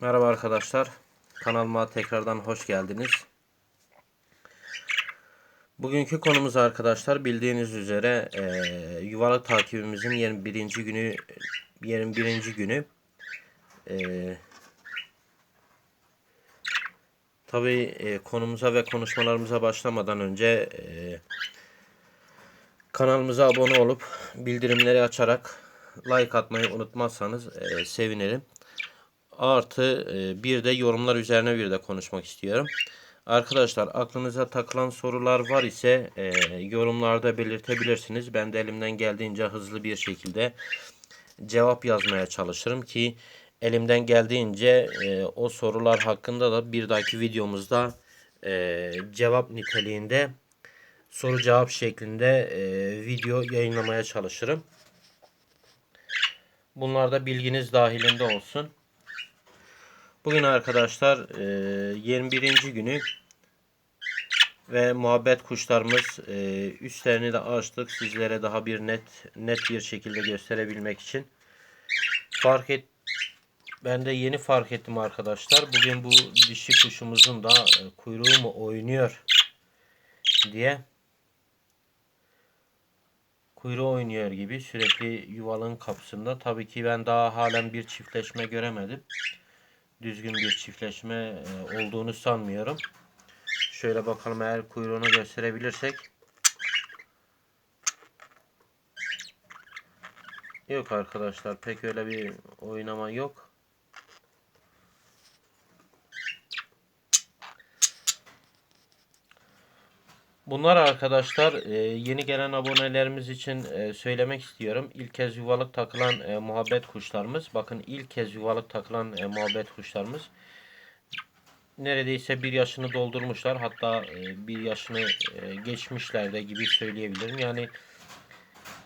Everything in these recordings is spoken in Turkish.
Merhaba arkadaşlar. Kanalıma tekrardan hoş geldiniz. Bugünkü konumuz arkadaşlar bildiğiniz üzere eee yuvalık takibimizin 21. günü 21. günü eee Tabii konumuza ve konuşmalarımıza başlamadan önce eee, kanalımıza abone olup bildirimleri açarak like atmayı unutmazsanız eee, sevinirim. Artı e, bir de yorumlar üzerine bir de konuşmak istiyorum. Arkadaşlar aklınıza takılan sorular var ise e, yorumlarda belirtebilirsiniz. Ben de elimden geldiğince hızlı bir şekilde cevap yazmaya çalışırım ki elimden geldiğince e, o sorular hakkında da bir dahaki videomuzda e, cevap niteliğinde soru cevap şeklinde e, video yayınlamaya çalışırım. Bunlar da bilginiz dahilinde olsun. Bugün arkadaşlar e, 21. günü ve muhabbet kuşlarımız e, üstlerini de açtık sizlere daha bir net net bir şekilde gösterebilmek için. Fark et ben de yeni fark ettim arkadaşlar. Bugün bu dişi kuşumuzun da e, kuyruğu mu oynuyor diye kuyruğu oynuyor gibi sürekli yuvalığın kapısında. Tabii ki ben daha halen bir çiftleşme göremedim düzgün bir çiftleşme e, olduğunu sanmıyorum. Şöyle bakalım eğer kuyruğunu gösterebilirsek. Yok arkadaşlar pek öyle bir oynama yok. Bunlar arkadaşlar e, yeni gelen abonelerimiz için e, söylemek istiyorum. İlk kez yuvalık takılan e, muhabbet kuşlarımız. Bakın ilk kez yuvalık takılan muhabbet kuşlarımız. Neredeyse bir yaşını doldurmuşlar. Hatta bir yaşını geçmişler de gibi söyleyebilirim. Yani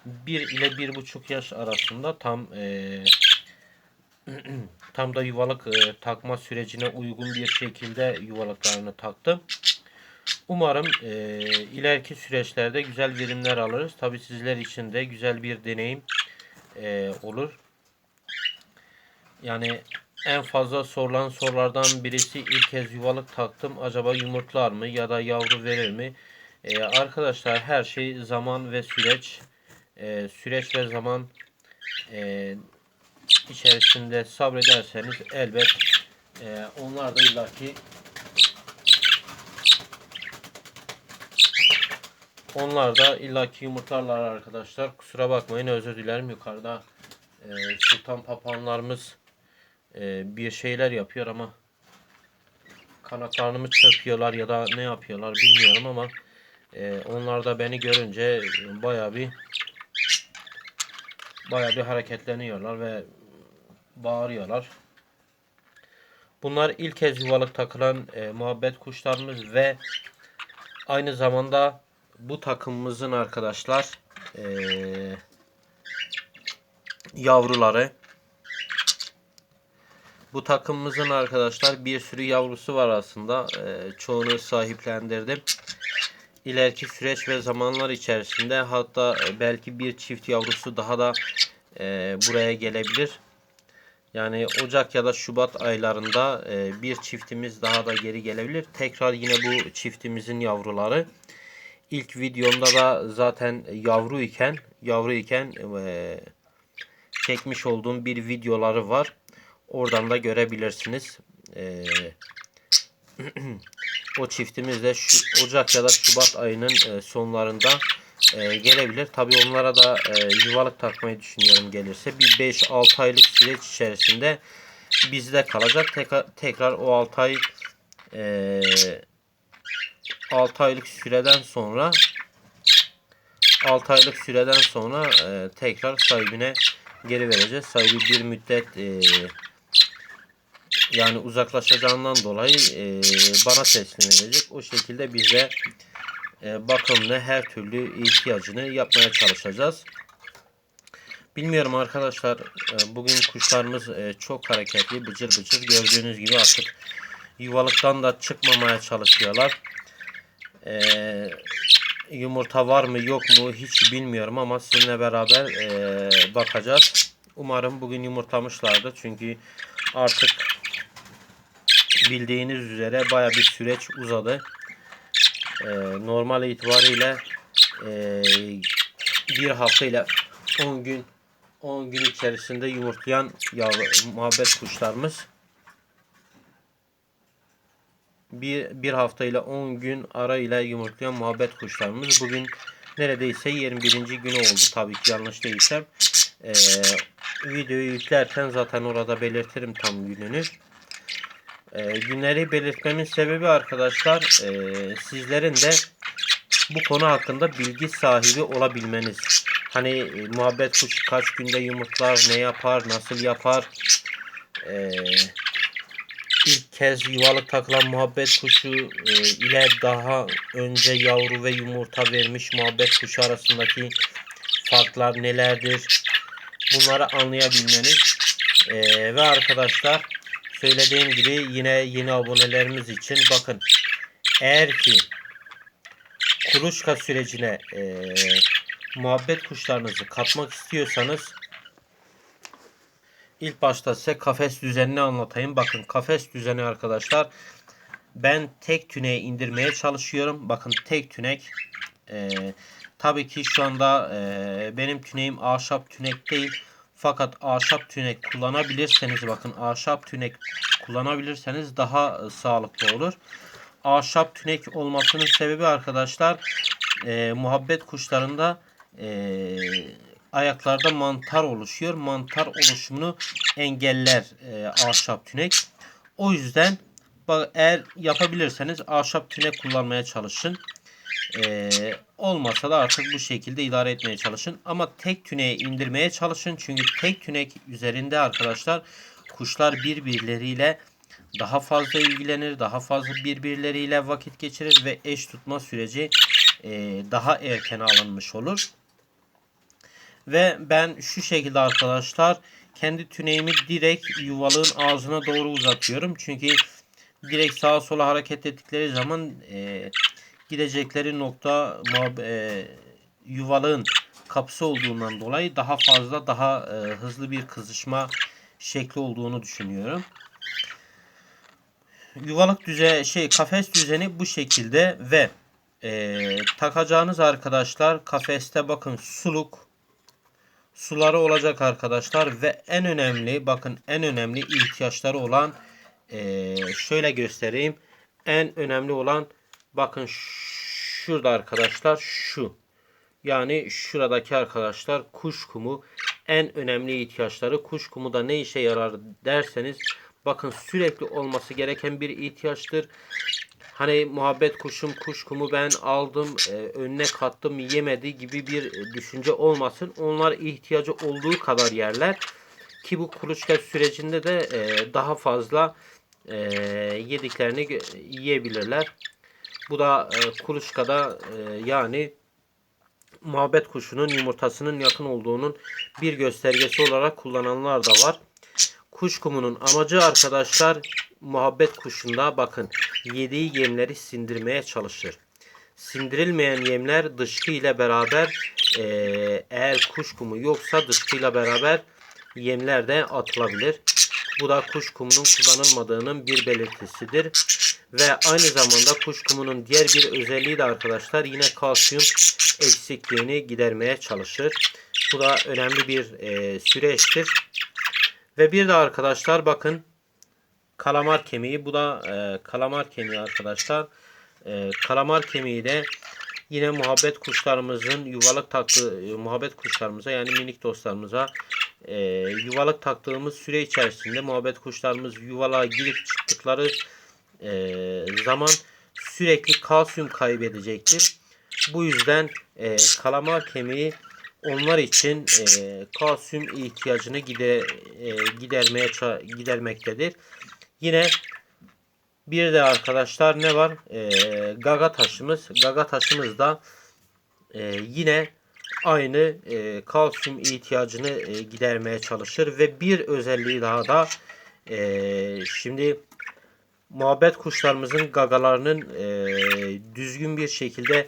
bir ile bir buçuk yaş arasında tam tam da yuvalık takma sürecine uygun bir şekilde yuvalıklarını taktı. Umarım e, ileriki süreçlerde güzel verimler alırız. Tabi sizler için de güzel bir deneyim e, olur. Yani en fazla sorulan sorulardan birisi ilk kez yuvalık taktım. Acaba yumurtlar mı ya da yavru verir mi? E, arkadaşlar her şey zaman ve süreç. E, süreç ve zaman e, içerisinde sabrederseniz elbet e, onlar da illaki Onlar da illaki yumurtlarlar arkadaşlar. Kusura bakmayın özür dilerim. Yukarıda e, sultan papağanlarımız e, bir şeyler yapıyor ama kanatlarını mı çırpıyorlar ya da ne yapıyorlar bilmiyorum ama e, onlar da beni görünce baya bir baya bir hareketleniyorlar ve bağırıyorlar. Bunlar ilk kez yuvalık takılan e, muhabbet kuşlarımız ve aynı zamanda bu takımımızın arkadaşlar ee, yavruları. Bu takımımızın arkadaşlar bir sürü yavrusu var aslında. Ee, çoğunu sahiplendirdim. İleriki süreç ve zamanlar içerisinde hatta belki bir çift yavrusu daha da e, buraya gelebilir. Yani Ocak ya da Şubat aylarında e, bir çiftimiz daha da geri gelebilir. Tekrar yine bu çiftimizin yavruları ilk videomda da zaten yavru iken yavru iken e, çekmiş olduğum bir videoları var. Oradan da görebilirsiniz. E, o çiftimiz de şu, Ocak ya da Şubat ayının e, sonlarında e, gelebilir. Tabi onlara da e, yuvalık takmayı düşünüyorum gelirse. Bir 5-6 aylık süreç içerisinde bizde kalacak. Tekrar, tekrar o 6 ay e, 6 aylık süreden sonra 6 aylık süreden sonra e, tekrar sahibine geri vereceğiz. Sahibi bir müddet e, yani uzaklaşacağından dolayı e, bana teslim edecek. O şekilde bize e, bakımını her türlü ihtiyacını yapmaya çalışacağız. Bilmiyorum arkadaşlar e, bugün kuşlarımız e, çok hareketli bıcır bıcır gördüğünüz gibi artık yuvalıktan da çıkmamaya çalışıyorlar. Ee, yumurta var mı yok mu hiç bilmiyorum ama sizinle beraber e, bakacağız. Umarım bugün yumurtlamışlardır. Çünkü artık bildiğiniz üzere baya bir süreç uzadı. Ee, normal itibariyle e, bir hafta ile 10 gün 10 gün içerisinde yumurtlayan yavru, muhabbet kuşlarımız bir, bir hafta ile 10 gün ara ile yumurtlayan muhabbet kuşlarımız. Bugün neredeyse 21. gün oldu. Tabii ki yanlış değilsem. Ee, videoyu yüklerken zaten orada belirtirim tam gününü. Ee, günleri belirtmemin sebebi arkadaşlar e, sizlerin de bu konu hakkında bilgi sahibi olabilmeniz. Hani e, muhabbet kuş kaç günde yumurtlar ne yapar nasıl yapar? Ee, ilk kez yuvalık takılan muhabbet kuşu e, ile daha önce yavru ve yumurta vermiş muhabbet kuşu arasındaki farklar nelerdir? Bunları anlayabilmeniz e, ve arkadaşlar söylediğim gibi yine yeni abonelerimiz için bakın eğer ki kuluçka sürecine e, muhabbet kuşlarınızı katmak istiyorsanız İlk başta size kafes düzenini anlatayım. Bakın kafes düzeni arkadaşlar. Ben tek tüneyi indirmeye çalışıyorum. Bakın tek tünek. Ee, tabii ki şu anda e, benim tüneğim ahşap tünek değil. Fakat ahşap tünek kullanabilirseniz bakın ahşap tünek kullanabilirseniz daha e, sağlıklı olur. Ahşap tünek olmasının sebebi arkadaşlar e, muhabbet kuşlarında e, ayaklarda mantar oluşuyor. Mantar oluşumunu engeller e, ahşap tünek. O yüzden bak, eğer yapabilirseniz ahşap tünek kullanmaya çalışın. E, olmasa da artık bu şekilde idare etmeye çalışın. Ama tek tüneği indirmeye çalışın. Çünkü tek tünek üzerinde arkadaşlar kuşlar birbirleriyle daha fazla ilgilenir, daha fazla birbirleriyle vakit geçirir ve eş tutma süreci e, daha erken alınmış olur. Ve ben şu şekilde arkadaşlar kendi tüneğimi direkt yuvalığın ağzına doğru uzatıyorum. Çünkü direkt sağa sola hareket ettikleri zaman e, gidecekleri nokta e, yuvalığın kapısı olduğundan dolayı daha fazla daha e, hızlı bir kızışma şekli olduğunu düşünüyorum. Yuvalık düze şey kafes düzeni bu şekilde ve e, takacağınız arkadaşlar kafeste bakın suluk suları olacak arkadaşlar. Ve en önemli bakın en önemli ihtiyaçları olan e, şöyle göstereyim. En önemli olan bakın şurada arkadaşlar şu. Yani şuradaki arkadaşlar kuş kumu. En önemli ihtiyaçları kuş kumu da ne işe yarar derseniz bakın sürekli olması gereken bir ihtiyaçtır hani muhabbet kuşum kuş kumu ben aldım e, önüne kattım yemedi gibi bir düşünce olmasın. Onlar ihtiyacı olduğu kadar yerler. Ki bu kuluçka sürecinde de e, daha fazla e, yediklerini yiyebilirler. Bu da e, kuluçkada e, yani muhabbet kuşunun yumurtasının yakın olduğunun bir göstergesi olarak kullananlar da var. Kuş kumunun amacı arkadaşlar muhabbet kuşunda bakın yediği yemleri sindirmeye çalışır. Sindirilmeyen yemler dışkı ile beraber eğer kuş kumu yoksa dışkı ile beraber yemler de atılabilir. Bu da kuş kumunun kullanılmadığının bir belirtisidir. Ve aynı zamanda kuş kumunun diğer bir özelliği de arkadaşlar yine kalsiyum eksikliğini gidermeye çalışır. Bu da önemli bir e, süreçtir. Ve bir de arkadaşlar bakın kalamar kemiği. Bu da e, kalamar kemiği arkadaşlar. E, kalamar kemiği de yine muhabbet kuşlarımızın yuvalık taktığı e, muhabbet kuşlarımıza yani minik dostlarımıza e, yuvalık taktığımız süre içerisinde muhabbet kuşlarımız yuvalığa girip çıktıkları e, zaman sürekli kalsiyum kaybedecektir. Bu yüzden e, kalamar kemiği onlar için e, kalsiyum ihtiyacını gider, e, gidermeye gidermektedir. Yine bir de arkadaşlar ne var? E, gaga taşımız. Gaga taşımız da e, yine aynı e, kalsiyum ihtiyacını e, gidermeye çalışır ve bir özelliği daha da e, şimdi muhabbet kuşlarımızın gagalarının e, düzgün bir şekilde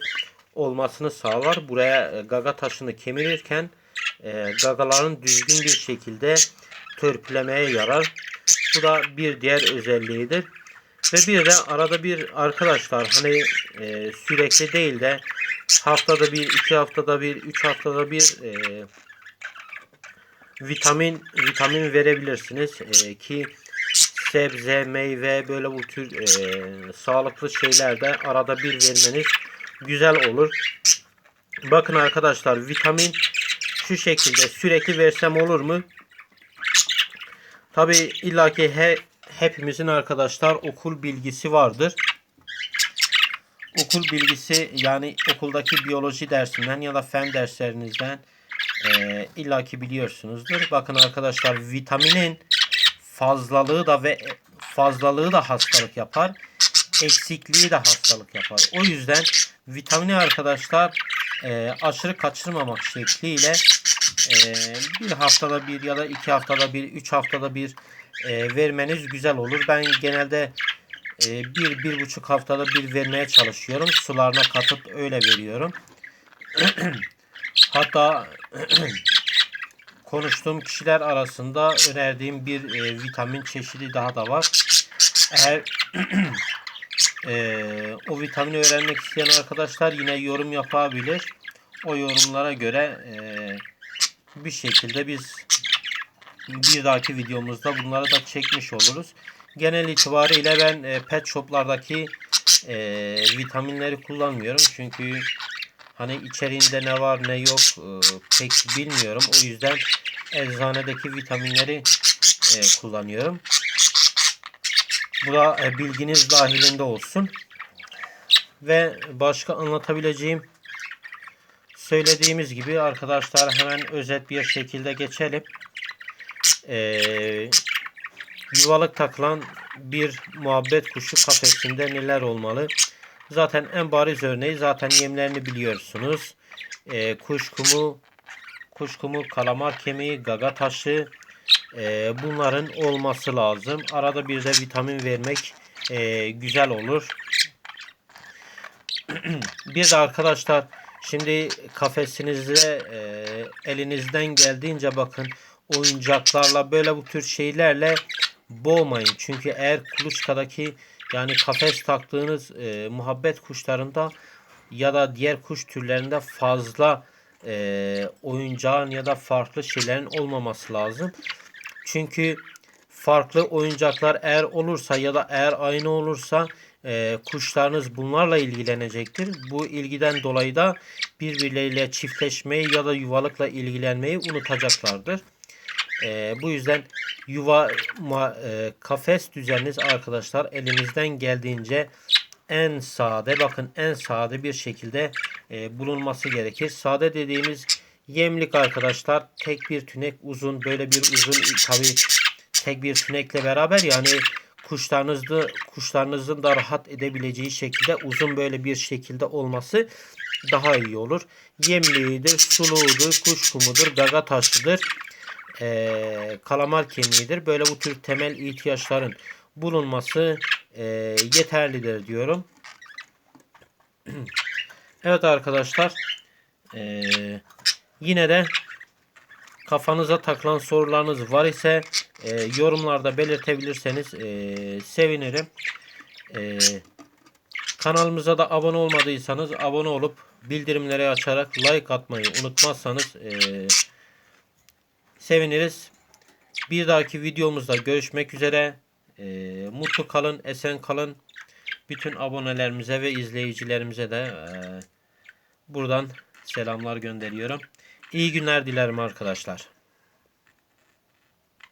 olmasını sağlar. Buraya e, gaga taşını kemirirken e, gagaların düzgün bir şekilde törpülemeye yarar. Bu da bir diğer özelliğidir. Ve bir de arada bir arkadaşlar hani e, sürekli değil de haftada bir, iki haftada bir, üç haftada bir e, vitamin vitamin verebilirsiniz E, ki sebze, meyve böyle bu tür e, sağlıklı şeyler de arada bir vermeniz güzel olur. Bakın arkadaşlar vitamin şu şekilde sürekli versem olur mu? Tabi illaki he, hepimizin arkadaşlar okul bilgisi vardır. Okul bilgisi yani okuldaki biyoloji dersinden ya da fen derslerinizden e, illaki biliyorsunuzdur. Bakın arkadaşlar vitaminin fazlalığı da ve fazlalığı da hastalık yapar. Eksikliği de hastalık yapar. O yüzden vitamini arkadaşlar e, aşırı kaçırmamak şekliyle e, bir haftada bir ya da iki haftada bir, üç haftada bir e, vermeniz güzel olur. Ben genelde e, bir, bir buçuk haftada bir vermeye çalışıyorum. Sularına katıp öyle veriyorum. Hatta konuştuğum kişiler arasında önerdiğim bir e, vitamin çeşidi daha da var. Eğer e, o vitamini öğrenmek isteyen arkadaşlar yine yorum yapabilir. O yorumlara göre e, bir şekilde biz bir dahaki videomuzda bunları da çekmiş oluruz. Genel itibariyle ben e, pet shoplardaki e, vitaminleri kullanmıyorum. Çünkü hani içeriğinde ne var ne yok e, pek bilmiyorum. O yüzden eczanedeki vitaminleri e, kullanıyorum. Bu da e, bilginiz dahilinde olsun. Ve başka anlatabileceğim söylediğimiz gibi arkadaşlar hemen özet bir şekilde geçelim. Ee, yuvalık takılan bir muhabbet kuşu kafesinde neler olmalı? Zaten en bariz örneği zaten yemlerini biliyorsunuz. Ee, kuş kumu, kuş kumu, kalamar kemiği, gaga taşı e, bunların olması lazım. Arada bir de vitamin vermek e, güzel olur. bir de arkadaşlar şimdi kafesinizde e, elinizden geldiğince bakın oyuncaklarla böyle bu tür şeylerle boğmayın. Çünkü eğer kuluçkadaki yani kafes taktığınız e, muhabbet kuşlarında ya da diğer kuş türlerinde fazla e, oyuncağın ya da farklı şeylerin olmaması lazım. Çünkü farklı oyuncaklar eğer olursa ya da eğer aynı olursa e, kuşlarınız bunlarla ilgilenecektir. Bu ilgiden dolayı da birbirleriyle çiftleşmeyi ya da yuvalıkla ilgilenmeyi unutacaklardır. E, bu yüzden yuva ma, e, kafes düzeniniz arkadaşlar elimizden geldiğince en sade bakın en sade bir şekilde e, bulunması gerekir. Sade dediğimiz yemlik arkadaşlar tek bir tünek uzun böyle bir uzun tabi tek bir tünekle beraber yani kuşlarınızda kuşlarınızın da rahat edebileceği şekilde uzun böyle bir şekilde olması daha iyi olur. Yemliğidir, suluğudur, kuş kumudur, gaga taşıdır e, kalamar kemiğidir. Böyle bu tür temel ihtiyaçların bulunması e, yeterlidir diyorum. evet arkadaşlar. E, yine de kafanıza takılan sorularınız var ise e, yorumlarda belirtebilirseniz e, sevinirim. E, kanalımıza da abone olmadıysanız abone olup bildirimleri açarak like atmayı unutmazsanız eee seviniriz. Bir dahaki videomuzda görüşmek üzere. E, mutlu kalın, esen kalın. Bütün abonelerimize ve izleyicilerimize de e, buradan selamlar gönderiyorum. İyi günler dilerim arkadaşlar.